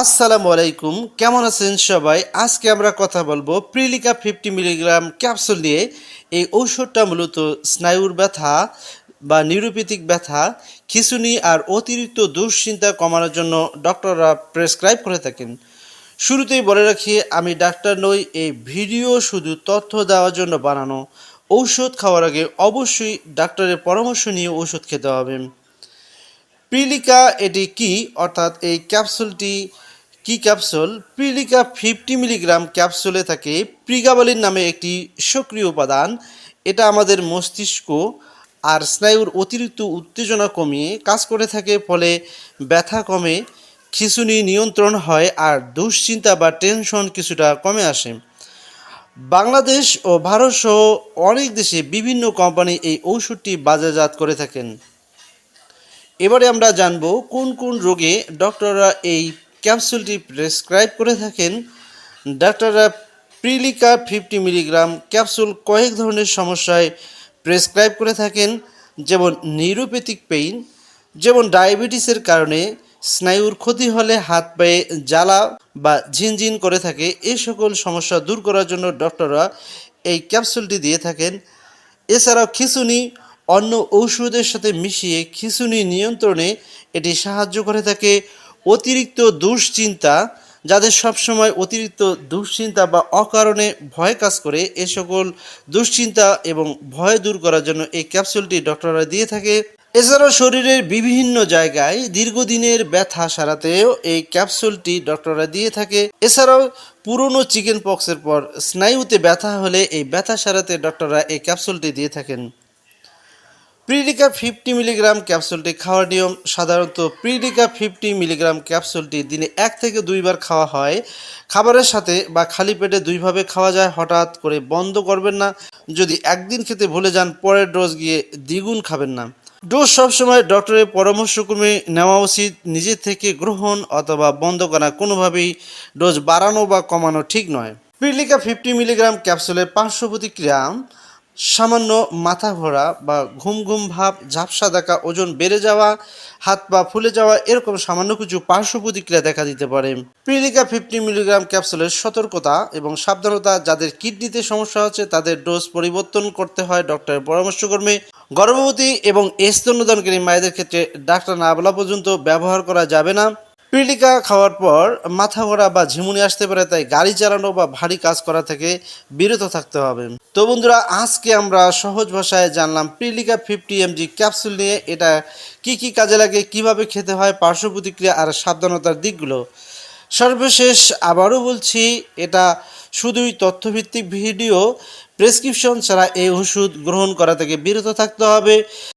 আসসালামু আলাইকুম, কেমন আছেন সবাই? আজকে আমরা কথা বলব প্রিলিকা ফিফটি মিলিগ্রাম ক্যাপসুল নিয়ে। এই ঔষধটা মূলত স্নায়ুর ব্যথা বা নিউরোপ্যাথিক ব্যথা, খিঁচুনি আর অতিরিক্ত দুশ্চিন্তা কমানোর জন্য ডক্টররা প্রেসক্রাইব করে থাকেন। শুরুতেই বলে রাখি, আমি ডাক্তার নই, এই ভিডিও শুধু তথ্য দেওয়ার জন্য বানানো। ঔষধ খাওয়ার আগে অবশ্যই ডাক্তারের পরামর্শ নিয়ে ঔষধ খেতে হবে। প্রিলিকা, এটি কি? অর্থাৎ এই ক্যাপসুলটি কি ক্যাপসুল? প্রিলিকা ফিফটি মিলিগ্রাম ক্যাপসুলে থাকে প্রিগাবালিন নামে একটি সক্রিয় উপাদান। এটা আমাদের মস্তিষ্ক আর স্নায়ুর অতিরিক্ত উত্তেজনা কমিয়ে কাজ করে থাকে, ফলে ব্যথা কমে, খিঁচুনি নিয়ন্ত্রণ হয় আর দুশ্চিন্তা বা টেনশন কিছুটা কমে আসে। বাংলাদেশ ও ভারত সহ অনেক দেশে বিভিন্ন কোম্পানি এই ঔষধটি বাজারজাত করে থাকেন। এবারে আমরা জানব কোন কোন রোগে ডক্টররা এই ক্যাপসুলটি প্রেসক্রাইব করে থাকেন। ডাক্তাররা প্রিলিকা ফিফটি মিলিগ্রাম ক্যাপসুল কয়েক ধরনের সমস্যায় প্রেসক্রাইব করে থাকেন, যেমন নিউরোপ্যাথিক পেইন, যেমন ডায়াবেটিসের কারণে স্নায়ুর ক্ষতি হলে হাত পায়ে জ্বালা বা ঝিনঝিন করে থাকে। এই সকল সমস্যা দূর করার জন্য ডক্টররা এই ক্যাপসুলটি দিয়ে থাকেন। এছাড়াও খিঁচুনি অন্য ঔষধের সাথে মিশিয়ে খিঁচুনি নিয়ন্ত্রণে এটি সাহায্য করে থাকে অতিরিক্ত দুশ্চিন্তা, যাদের সবসময় অতিরিক্ত দুশ্চিন্তা বা অকারণে ভয় কাজ করে, এ সকল দুশ্চিন্তা এবং ভয় দূর করার জন্য এই ক্যাপসুলটি ডক্টররা দিয়ে থাকে। এছাড়াও শরীরের বিভিন্ন জায়গায় দীর্ঘদিনের ব্যথা সারাতেও এই ক্যাপসুলটি ডক্টররা দিয়ে থাকে। এছাড়াও পুরনো চিকেন পক্সের পর স্নায়ুতে ব্যথা হলে এই ব্যথা সারাতে ডক্টররা এই ক্যাপসুলটি দিয়ে থাকেন। প্রিলিকা ফিফটি মিলিগ্রাম ক্যাপসুলটি খাওয়ার নিয়ম সাধারণত প্রিলিকা ফিফটি মিলিগ্রাম ক্যাপসুলটি দিনে এক থেকে দুইবার খাওয়া হয়। খাবারের সাথে বা খালি পেটে দুইভাবে খাওয়া যায়, হঠাৎ করে বন্ধ করবেন না। যদি একদিন খেতে ভুলে যান, পরের ডোজ গিয়ে দ্বিগুণ খাবেন না। ডোজ সবসময় ডক্টরের পরামর্শক্রমে নেওয়া উচিত। নিজে থেকে গ্রহণ অথবা বন্ধ করা কোনোভাবেই ডোজ বাড়ানো বা কমানো ঠিক নয়। প্রিলিকা ফিফটি মিলিগ্রাম ক্যাপসুলের পার্শ্ব প্রতিক্রিয়া সামান্য মাথা ঘোরা বা ঘুম ঘুম ভাব, ঝাপসা দেখা, ওজন বেড়ে যাওয়া, হাত পা ফুলে যাওয়া, এরকম সামান্য কিছু পার্শ্ব প্রতিক্রিয়া দেখা দিতে পারে। প্রিলিকা ফিফটি মিলিগ্রাম ক্যাপসুলের সতর্কতা এবং সাবধানতা, যাদের কিডনিতে সমস্যা হচ্ছে, তাদের ডোজ পরিবর্তন করতে হয় ডক্টরের পরামর্শক্রমে। গর্ভবতী এবং স্তন্যদানকারী মায়েদের ক্ষেত্রে ডাক্তার না বলা পর্যন্ত ব্যবহার করা যাবে না। পিলিকা খাওয়ার পর মাথা ঘোরা বা ঝিমুনি আসতে পারে, তাই গাড়ি চালানো বা ভারী কাজ করা থেকে বিরত থাকতে হবে। তো বন্ধুরা, আজকে আমরা সহজ ভাষায় জানলাম প্রিলিকা ফিফটি এমজি ক্যাপসুল নিয়ে, এটা কি কি কাজে লাগে, কীভাবে খেতে হয়, পার্শ্ব প্রতিক্রিয়া আর সাবধানতার দিকগুলো। সর্বশেষ আবারও বলছি, এটা শুধুই তথ্যভিত্তিক ভিডিও, প্রেসক্রিপশন ছাড়া এই ওষুধ গ্রহণ করা থেকে বিরত থাকতে হবে।